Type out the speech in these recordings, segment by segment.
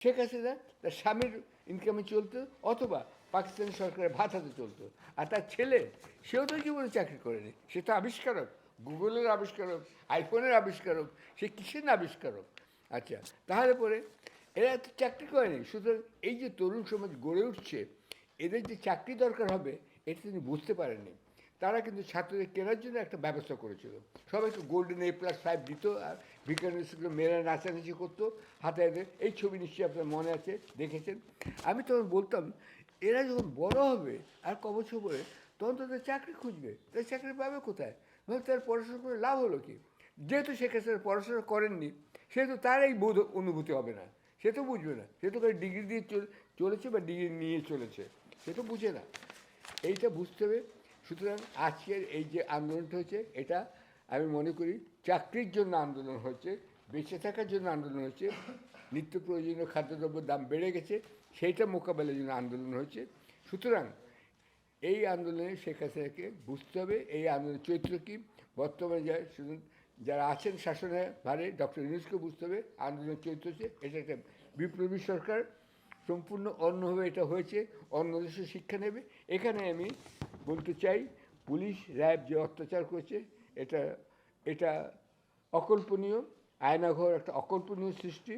শেখ হাসিনা তার স্বামীর ইনকামে চলতো অথবা পাকিস্তানি সরকারের ভাতাতে চলতো। আর তার ছেলে, সেও তো জীবনে চাকরি করেনি। সে তো আবিষ্কারক। গুগলের আবিষ্কারক, আইফোনের আবিষ্কারক, সে কিসের আবিষ্কারক? আচ্ছা তাহলে পরে এরা তো চাকরি করেনি। সুতরাং এই যে তরুণ সমাজ গড়ে উঠছে, এদের যে চাকরি দরকার হবে, এটা তিনি বুঝতে পারেননি। তারা কিন্তু ছাত্রদের কেনার জন্য একটা ব্যবস্থা করেছিল। সবাইকে গোল্ডেন এ প্লাস ফাইভ দিত, আর ভিকারুল স্কুলে মেয়েরা নাচানাচি করতো হাতে হাতে। এই ছবি নিশ্চয়ই আপনার মনে আছে, দেখেছেন? আমি তখন বলতাম, এরা যখন বড় হবে আর ক বছর পরে, তখন তাদের চাকরি খুঁজবে। তার চাকরি পাবে কোথায়? মানে তার পড়াশোনা করে লাভ হলো কি? যেহেতু সেক্ষেত্রে পড়াশোনা করেননি, সেহেতু তার এই বোধ অনুভূতি হবে না। সে তো বুঝবে না। সে তো ডিগ্রি দিয়ে চল- চলেছে বা ডিগ্রি নিয়ে চলেছে। সে তো বুঝে না। এইটা বুঝতে হবে। সুতরাং আজকের এই যে আন্দোলনটা হচ্ছে, এটা আমি মনে করি চাকরির জন্য আন্দোলন হচ্ছে, বেঁচে থাকার জন্য আন্দোলন হচ্ছে, নিত্য প্রয়োজনীয় খাদ্যদ্রব্যের দাম বেড়ে গেছে, সেইটা মোকাবেলার জন্য আন্দোলন হচ্ছে। সুতরাং এই আন্দোলনে শেখ হাসিনাকে বুঝতে হবে, এই আন্দোলনের চরিত্র কী। বর্তমানে যা যারা আছেন শাসনে ভারে, ডক্টর ইউনুসকে বুঝতে হবে, আন্দোলনের চরিত্র হচ্ছে, এটা একটা বিপ্লবী সরকার, সম্পূর্ণ অন্যভাবে এটা হয়েছে, অন্য দেশে শিক্ষা নেবে। এখানে আমি বলতে চাই, পুলিশ র্যাব যে অত্যাচার করছে, এটা এটা অকল্পনীয়, আয়নাঘর একটা অকল্পনীয় সৃষ্টি,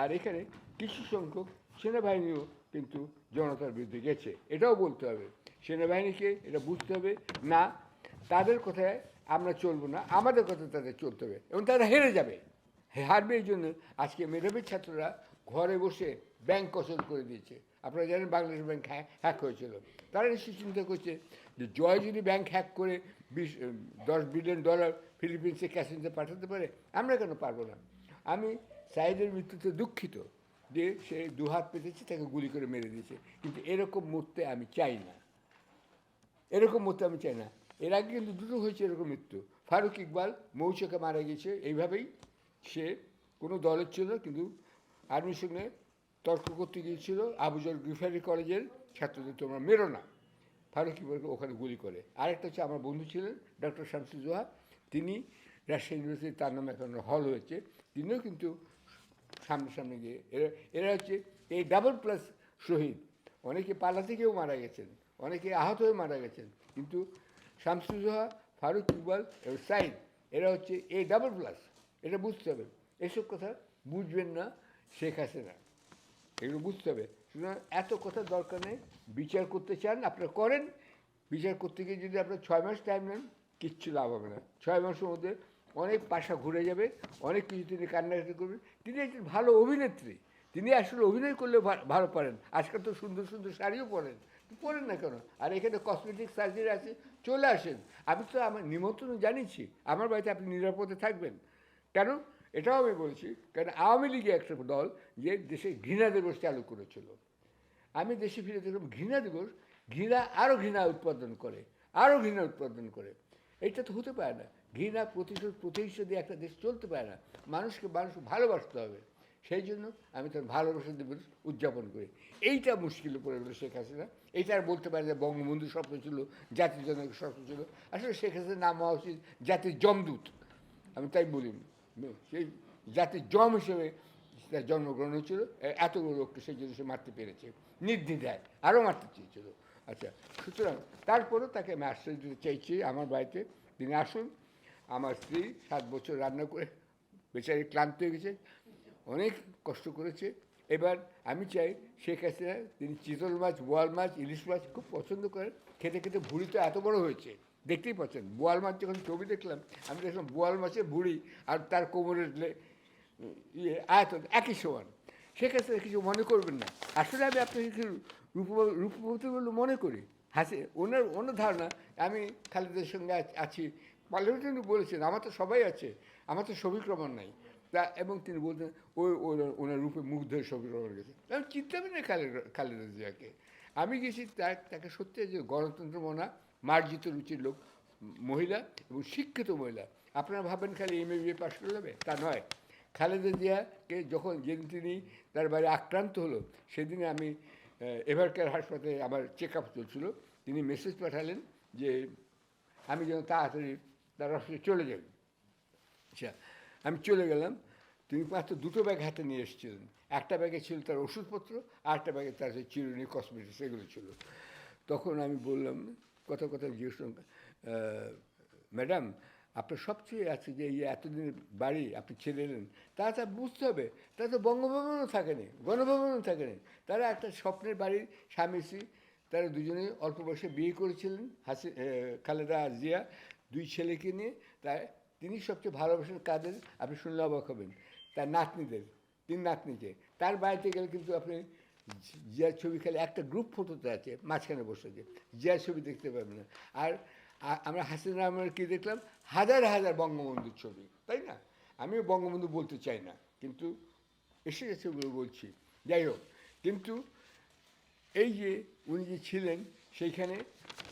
আর এখানে কিছু সংখ্যক সেনাবাহিনীও কিন্তু জনতার বিরুদ্ধে গেছে। এটাও বলতে হবে। সেনাবাহিনীকে এটা বুঝতে হবে। না, তাদের কথায় আমরা চলবো না, আমাদের কথা তাদের চলতে হবে, এবং তারা হেরে যাবে। হারবে এই জন্য আজকে মেধাবী ছাত্ররা ঘরে বসে ব্যাংক কসল করে দিয়েছে। আপনারা জানেন বাংলাদেশ ব্যাংক হ্যাক হয়েছিল। তারা নিশ্চয়ই চিন্তা করছে যে জয় যদি ব্যাংক হ্যাক করে বিশ দশ বিলিয়ন ডলার ফিলিপিন্সে ক্যাসিনতে পাঠাতে পারে, আমরা কেন পারব না? আমি সাইদের মৃত্যুতে দুঃখিত যে সে দুহাত পেতেছে, তাকে গুলি করে মেরে দিয়েছে। কিন্তু এরকম মরতে আমি চাই না। এরকম মতো আমি চাই না। এর আগে কিন্তু দুটো হয়েছে এরকম মৃত্যু। ফারুক ইকবাল মৌচাকে মারা গেছে এইভাবেই সে কোনো দলের ছিল কিন্তু আর্মির সঙ্গে তর্ক করতে গিয়েছিল। আবুজর গ্রিফারি কলেজের ছাত্রদের তোমরা মেরো না। ফারুক ইকবালকে ওখানে গুলি করে। আরেকটা হচ্ছে আমার বন্ধু ছিলেন, ডক্টর শামসুজোহা তিনি রাজশাহী ইউনিভার্সিটি তার নামে এখন হল হয়েছে। তিনিও কিন্তু সামনে গিয়ে, এরা এরা হচ্ছে এই ডাবল প্লাস শহীদ। অনেকে পালাতে গিয়েও মারা গেছেন, অনেকে আহত হয়ে মারা গেছেন। কিন্তু শামসুজোহা ফারুক ইকবাল এবং সাইদ, এরা হচ্ছে এই ডাবল প্লাস এটা বুঝতে হবে। এসব কথা বুঝবেন না শেখ হাসিনা। এগুলো বুঝতে হবে। সুতরাং এত কথা দরকার নেই। বিচার করতে চান, আপনারা করেন। বিচার করতে গিয়ে যদি আপনার ছয় মাস টাইম নেন, কিচ্ছু লাভ হবে না। ছয় মাসের মধ্যে অনেক পাশা ঘুরে যাবে, অনেক কিছু তিনি কান্নাকাটি করবেন। তিনি একজন ভালো অভিনেত্রী। তিনি আসলে অভিনয় করলে ভালো পারেন। আজকাল তো সুন্দর সুন্দর শাড়িও পরেন। পরেন না কেন? আর এখানে কসমেটিক সার্জারি আছে, চলে আসেন। আমি তো আমার নিমন্ত্রণ জানিয়েছি। আমার বাড়িতে আপনি নিরাপদে থাকবেন। কেন? এটাও আমি বলছি কারণ আওয়ামী লীগে একটা দল যে দেশে ঘৃণা দিবস চালু করেছিল। আমি দেশে ফিরে দেখলাম, ঘৃণা দিবস, ঘৃণা আরও ঘৃণা উৎপাদন করে আরও ঘৃণা উৎপাদন করে। এটা তো হতে পারে না। ঘৃণা প্রতিশোধ দিয়ে একটা দেশ চলতে পারে না। মানুষকে মানুষ ভালোবাসতে হবে। সেই জন্য আমি তার ভালোবাসা দিবস উদযাপন করি। এইটা মুশকিলে পড়ে গেলো শেখ হাসিনা। এইটা আর বলতে পারে যে বঙ্গবন্ধু স্বপ্ন ছিল, জাতির জনকের স্বপ্ন ছিল। আসলে শেখ হাসিনার নাম হওয়া উচিত জাতির জমদূত। আমি তাই বলি। সেই জাতির জম হিসেবে তার জন্মগ্রহণ হয়েছিল। এতগুলো লোককে সেই জন্য সে মারতে পেরেছে, নির্দ্বিধায় আরও মারতে চেয়েছিল। আচ্ছা সুতরাং তারপরেও তাকে আমি আশ্রয় দিতে চাইছি আমার বাড়িতে। তিনি আসুন, আমার স্ত্রী সাত বছর রান্না করে বেচারি ক্লান্ত হয়ে গেছে, অনেক কষ্ট করেছে। এবার আমি চাই শেখ হাসিনা তিনি চিতল মাছ, বোয়াল মাছ, ইলিশ মাছ খুব পছন্দ করেন। খেতে খেতে ভুড়ি তো এত বড় হয়েছে। দেখতেই পাচ্ছেন, বোয়াল মাছ যখন ছবি দেখলাম, আমি দেখলাম বোয়াল মাছের ভুড়ি আর তার কোমরের ইয়ে আয়তন একই সমান। সেক্ষেত্রে কিছু মনে করবেন না। আসলে আমি আপনাকে কিছু রূপ রূপবতী বলে মনে করি। হাসি, ওনার অন্য ধারণা, আমি খালেদের সঙ্গে আছি। আছি পার্লামেন্টে বলেছেন, আমার তো সবাই আছে, আমার তো ছবি ক্রমণ নাই। তা, এবং তিনি বলতেন ওই ওনার- রূপে মুগ্ধ হয়ে ছবি ক্রমণ গেছে আমি চিন্তা করি না খালেদা জিয়াকে। আমি গেছি তাকে সত্যি যে গণতন্ত্র মনা মার্জিত রুচির লোক, মহিলা এবং শিক্ষিত মহিলা। আপনারা ভাবেন খালি এম এ বিএ পাশ করে যাবে? তা নয়। খালেদা জিয়াকে যখন যেদিন তিনি তার বাড়ি আক্রান্ত হলো, সেদিনে আমি এভারকেয়ার হাসপাতালে আমার চেক আপ চলছিল। তিনি মেসেজ পাঠালেন যে, আমি যেন তাড়াতাড়ি তার অফিসে চলে যাই। আচ্ছা আমি চলে গেলাম। তিনি মাত্র দুটো ব্যাগ হাতে নিয়ে এসেছিলেন। একটা ব্যাগে ছিল তার ওষুধপত্র, আর একটা ব্যাগে তার চিরুনি কসমেটিক্স এগুলো ছিল। তখন আমি বললাম কথা কথা জিজ্ঞেস ম্যাডাম, আপনার সবচেয়ে আছে যে এই এতদিনের বাড়ি, আপনি ছেড়ে এলেন, তা তা বুঝতে হবে। তা তো বঙ্গভবনও থাকেনি, গণভবনও থাকেনি। তারা একটা স্বপ্নের বাড়ির স্বামী, স্ত্রী, তারা দুজনে অল্প বয়সে বিয়ে করেছিলেন, হাসি খালেদা জিয়া, দুই ছেলেকে নিয়ে। তাই তিনি সবচেয়ে ভালোবাসেন কাদের? আপনি শুনলে অবাক হবেন, তার নাতনিদের, তিন নাতনিকে। তার বাড়িতে গেলে কিন্তু আপনি জিয়ার ছবি খালি একটা গ্রুপ ফটোতে আছে, মাঝখানে বসে আছে জিয়ার ছবি দেখতে পাবেন না। আর আমরা হাসিন রহমানের কী দেখলাম? হাজার হাজার বঙ্গবন্ধুর ছবি, তাই না? আমিও বঙ্গবন্ধু বলতে চাই না, কিন্তু এসে গেছে বলছি। যাই হোক, কিন্তু এই যে উনি যে ছিলেন, সেইখানে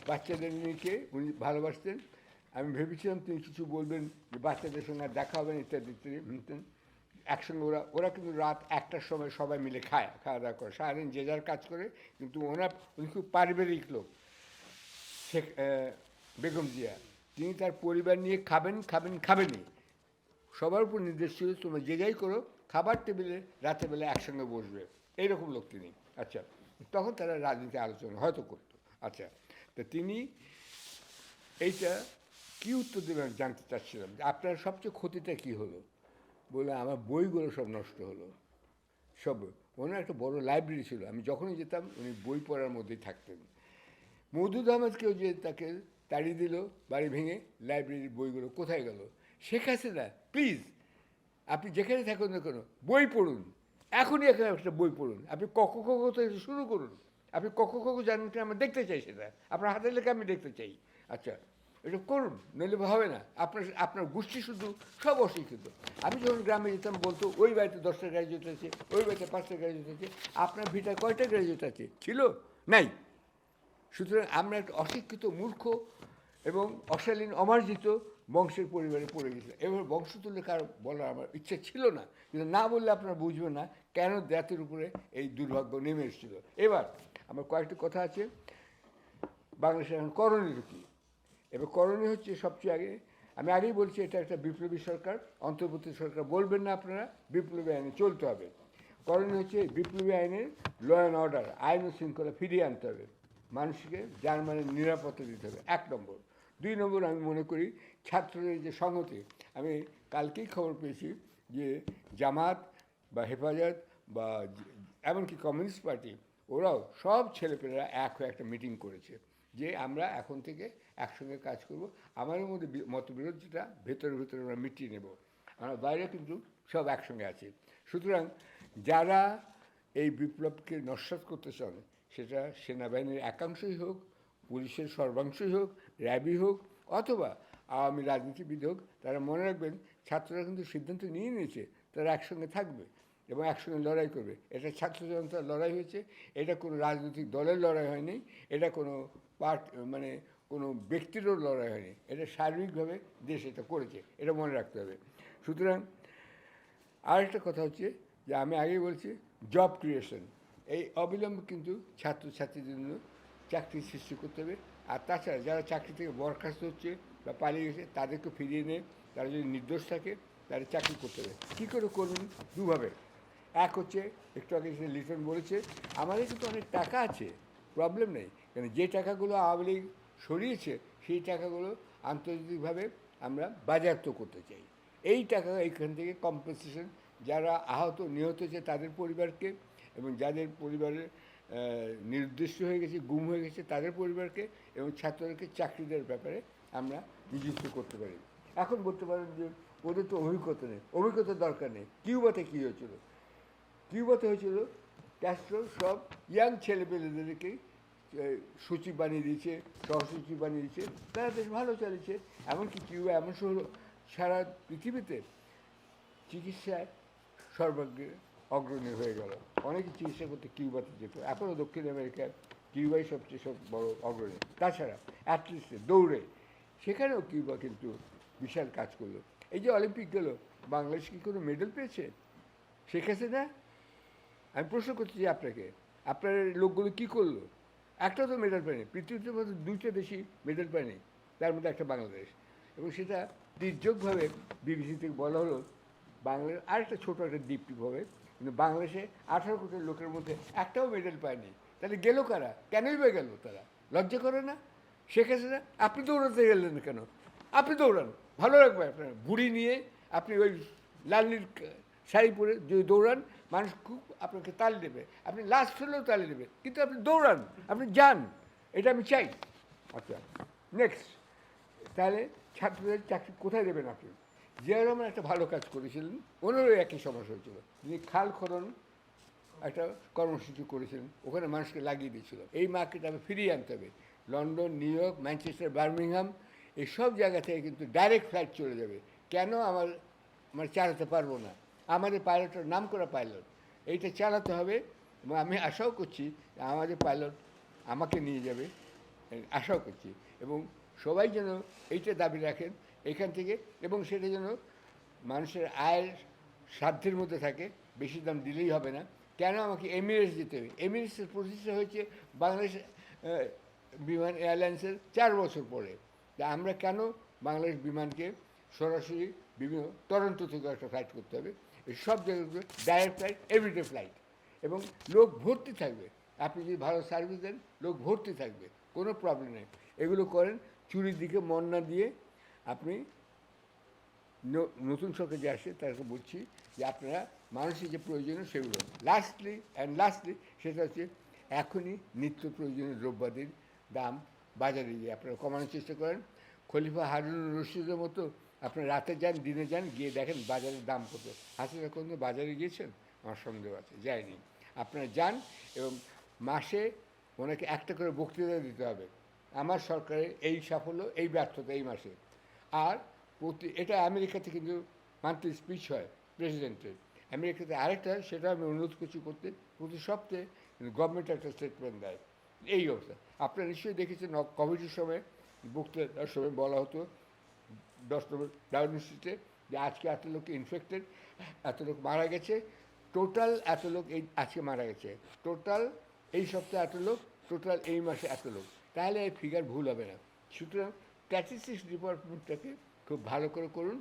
বাচ্চাদের নিয়ে উনি ভালোবাসতেন। আমি ভেবেছিলাম তিনি কিছু বলবেন যে বাচ্চাদের সঙ্গে দেখা হবে ইত্যাদি ইত্যাদি একসঙ্গে ওরা ওরা কিন্তু রাত একটার সময় সবাই মিলে খায়, খাওয়া দাওয়া করে। সারাদিন যে যার কাজ করে, কিন্তু ওনার উনি খুব পারিবারিক লোক। শেখ বেগম জিয়া। তিনি তার পরিবার নিয়ে খাবেন খাবেন খাবেনই সবার উপর নির্দেশ ছিল, তোমরা যে যাই করো, খাবার টেবিলে বেলা একসঙ্গে বসবে। এইরকম লোক তিনি। আচ্ছা তখন তারা রাজনীতি আলোচনা হয়তো করতো। আচ্ছা তো তিনি এইটা কী উত্তর দেবেন জানতে চাচ্ছিলাম। যে আপনার সবচেয়ে ক্ষতিটা কী হলো? বলে আমার বইগুলো সব নষ্ট হলো। সব, ওনার একটা বড় লাইব্রেরি ছিল। আমি যখনই যেতাম, উনি বই পড়ার মধ্যেই থাকতেন। মধুদ আহমেদকেও যে তাকে তাড়িয়ে দিল, বাড়ি ভেঙে লাইব্রেরির বইগুলো কোথায় গেল? শেখ হাসিনা প্লিজ আপনি যেখানে থাকুন না কেন, বই পড়ুন। এখনই এখানে একটা বই পড়ুন। আপনি কক কক থেকে শুরু করুন। আপনি কক কক জানেন কি আমরা দেখতে চাই সেটা। আপনার হাতের লেখা আমি দেখতে চাই। আচ্ছা এটা করুন, নইলে হবে না। আপনার আপনার গোষ্ঠী শুধু সব অশিক্ষিত। আমি যখন গ্রামে যেতাম, বলতো, ওই বাড়িতে দশটা গ্র্যাজুয়েট আছে, ওই বাড়িতে পাঁচটা গ্র্যাজুয়েট আছে, আপনার ভিটায় কয়টা গ্র্যাজুয়েট আছে? ছিল? নাই। সুতরাং আমরা একটা অশিক্ষিত মূর্খ এবং অশালীন, অমার্জিত বংশের পরিবারে পড়ে গেছে। এবার বংশ তুলে কার বলার আমার ইচ্ছা ছিল না। কিন্তু না বললে আপনারা বুঝবেন না কেন জাতির উপরে এই দুর্ভাগ্য নেমে এসেছিল। এবার আমার কয়েকটি কথা আছে। বাংলাদেশের এখন করণীয় কী? এবার করণীয় হচ্ছে সবচেয়ে আগে, আমি আগেই বলছি এটা একটা বিপ্লবী সরকার, অন্তর্বর্তী সরকার, বলবেন না আপনারা, বিপ্লবী আইনে চলতে হবে। করণীয় হচ্ছে বিপ্লবী আইনের ল অ্যান্ড অর্ডার আইন ও শৃঙ্খলা ফিরিয়ে আনতে হবে। মানুষকে যার মানে নিরাপত্তা দিতে হবে, এক নম্বর। দুই নম্বর আমি মনে করি ছাত্রদের যে সংহতি, আমি কালকেই খবর পেয়েছি যে জামাত বা হেফাজত বা এমনকি কমিউনিস্ট পার্টি, ওরাও সব ছেলেপেলেরা এক হয়ে একটা মিটিং করেছে। যে আমরা এখন থেকে একসঙ্গে কাজ করব। আমাদের মধ্যে মতবিরোধ যেটা ভেতরে ভেতরে আমরা মিটিয়ে নেব। আমরা বাইরে কিন্তু সব একসঙ্গে আছি। সুতরাং যারা এই বিপ্লবকে নস্বাত করতে চান, সেটা সেনাবাহিনীর একাংশই হোক, পুলিশের সর্বাংশই হোক, র্যাবই হোক, অথবা আওয়ামী রাজনীতিবিদ হোক, তারা মনে রাখবেন ছাত্ররা কিন্তু সিদ্ধান্ত নিয়ে নিয়েছে, তারা একসঙ্গে থাকবে। এবং একসঙ্গে লড়াই করবে। এটা ছাত্র জনতার লড়াই হয়েছে। এটা কোনো রাজনৈতিক দলের লড়াই হয়নি। এটা কোনো পার্ট মানে কোনো ব্যক্তিরও লড়াই হয়নি। এটা সার্বিকভাবে দেশ এটা করেছে। এটা মনে রাখতে হবে। সুতরাং আরেকটা কথা হচ্ছে যে আমি আগেই বলছি জব ক্রিয়েশন এই অবিলম্বে কিন্তু ছাত্রছাত্রীদের জন্য চাকরি সৃষ্টি করতে হবে। আর তাছাড়া যারা চাকরি থেকে বরখাস্ত হচ্ছে বা পালিয়ে গেছে, তাদেরকে ফিরিয়ে নিয়ে তারা যদি নির্দোষ থাকে তারা চাকরি করতে হবে। কী করে করবেন? দুভাবে। এক হচ্ছে, একটু আগে সে লিটন বলেছে আমাদের কিন্তু অনেক টাকা আছে প্রবলেম নেই। কেন যে টাকাগুলো আওয়ামী লীগ সরিয়েছে, সেই টাকাগুলো আন্তর্জাতিকভাবে আমরা বাজেয়াপ্ত করতে চাই। এই টাকা এইখান থেকে কম্পেনসেশন যারা আহত, নিহত হয়েছে তাদের পরিবারকে এবং যাদের পরিবারের নির্দিষ্ট হয়ে গেছে, গুম হয়ে গেছে তাদের পরিবারকে এবং ছাত্রদেরকে চাকরি দেওয়ার ব্যাপারে আমরা নিযুক্ত করতে পারি। এখন বলতে পারেন যে ওদের তো অভিজ্ঞতা নেই, অভিজ্ঞতার দরকার নেই। কিউবাতে কী হয়েছিল? কিউবাতে হয়েছিল। ক্যাস্ট্রো সব ইয়াং ছেলেপেলেদেরকে সচিব বানিয়ে দিয়েছে সহসচিব বানিয়ে দিয়েছে। তারা বেশ ভালো চালিয়েছে এমনকি কিউবা এমন শহর, সারা পৃথিবীতে চিকিৎসায় সর্বাগ্রে অগ্রণী হয়ে গেল। অনেকে চিকিৎসা করতে কিউবাতে যেত। এখনও দক্ষিণ আমেরিকায় কিউবাই সবচেয়ে সব বড় অগ্রণী। তাছাড়া অ্যাথলিটে দৌড়ে, সেখানেও কিউবা কিন্তু বিশাল কাজ করল। এই যে অলিম্পিক গেল, বাংলাদেশ কি কোনো মেডেল পেয়েছে? শেখ হাসিনা আমি প্রশ্ন করছি আপনাকে, আপনার লোকগুলো কি করল? একটা তো মেডেল পায়নি, পৃথিবীতে মধ্যে দুইটা দেশই মেডেল পায়নি, তার মধ্যে একটা বাংলাদেশ। এবং সেটা তির্যকভাবে বিবিসি থেকে বলা হলো বাংলাদেশ আরেকটা ছোটো একটা দ্বীপভাবে কিন্তু বাংলাদেশে আঠারো কোটি লোকের মধ্যে একটাও মেডেল পায়নি। তাহলে গেল কারা? কেনই বা গেল তারা? লজ্জা করে না? শেখ হাসিনা, আপনি দৌড়াতে গেলেন না কেন? আপনি দৌড়ান, ভালো লাগবে আপনার বুড়ি নিয়ে আপনি ওই লাল নীল ক- শাড়ি পরে যদি দৌড়ান, মানুষ খুব আপনাকে তালি দেবে। আপনি লাস্ট হলেও তালি দেবে, কিন্তু আপনি দৌড়ান, আপনি যান, এটা আমি চাই। আচ্ছা নেক্সট তাহলে ছাত্রদের চাকরি কোথায় দেবেন আপনি? জিয়া রহমান একটা ভালো কাজ করেছিলেন, ওনারও একই সমস্যা হয়েছিল। তিনি খাল খনন একটা কর্মসূচি করেছিলেন, ওখানে মানুষকে লাগিয়ে দিয়েছিল। এই মার্কেট আমি ফিরিয়ে আনতে হবে। London, New York, Manchester, Birmingham এই সব জায়গা থেকে কিন্তু ডাইরেক্ট ফ্লাইট চলে যাবে। কেন আমার মানে চালাতে পারব না? আমাদের পাইলটের নাম করা পাইলট। এইটা চালাতে হবে। এবং আমি আশাও করছি আমাদের পাইলট আমাকে নিয়ে যাবে। আশাও করছি। এবং সবাই যেন এইটা দাবি রাখেন এখান থেকে এবং সেটা যেন মানুষের আয়ের সাধ্যের মধ্যে থাকে, বেশি দাম দিলেই হবে না। কেন আমাকে এমিরেটস যেতে হবে? এমিরেটসের প্রতিষ্ঠা হয়েছে বাংলাদেশ বিমান এয়ারলাইন্সের চার বছর পরে। তা আমরা কেন বাংলাদেশ বিমানকে সরাসরি বিভিন্ন টরন্টো থেকে একটা ফ্লাইট করতে হবে? সব জায়গাগুলো ডাইরেক্ট ফ্লাইট এভরিডে ফ্লাইট এবং লোক ভর্তি থাকবে। আপনি যদি ভালো সার্ভিস দেন, লোক ভর্তি থাকবে। কোনো প্রবলেম নেই। এগুলো করেন চুরির দিকে মন না দিয়ে। আপনি নতুন সরকার যে আসে তাদেরকে বলছি যে আপনারা মানুষের যে প্রয়োজনীয় সেগুলো। লাস্টলি অ্যান্ড লাস্টলি সেটা হচ্ছে এখনই নিত্য প্রয়োজনীয় দ্রব্যাদির দাম বাজারে গিয়ে আপনারা কমানোর চেষ্টা করেন। খলিফা হারুন রশিদের মতো আপনারা রাতে যান, দিনে যান, গিয়ে দেখেন বাজারের দাম কত। হাসিনা কোনো বাজারে গিয়েছেন? আমার সন্দেহ আছে, যায়নি। আপনারা যান এবং মাসে ওনাকে একটা করে বক্তৃতা দিতে হবে। আমার সরকারের এই সাফল্য, এই ব্যর্থতা এই মাসে। আর প্রতি, এটা আমেরিকাতে কিন্তু মান্থলি স্পিচ হয় প্রেসিডেন্টের। আমেরিকাতে আরেকটা সেটা আমি অনুরোধ করছি করতে প্রতি সপ্তাহে গভর্নমেন্ট একটা স্টেটমেন্ট দেয়। এই অবস্থা। আপনারা নিশ্চয়ই দেখেছেন কোভিডের সময় বক্তৃতার সময় বলা হতো দশ নম্বর স্ট্রিটে যে আজকে এত লোক ইনফেক্টেড এত লোক মারা গেছে টোটাল এত লোক এই আজকে মারা গেছে। টোটাল এই সপ্তাহে এত লোক টোটাল এই মাসে এত লোক। তাহলে এই ফিগার ভুল হবে না। সুতরাং স্ট্যাটিস্টিক্স ডিপার্টমেন্টটাকে খুব ভালো করে করুন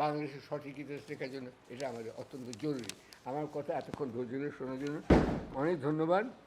বাংলাদেশের সঠিক ইতিহাস শেখার জন্য এটা আমাদের অত্যন্ত জরুরি। আমার কথা এতক্ষণ ধৈর্য ধরে শোনার জন্য অনেক ধন্যবাদ।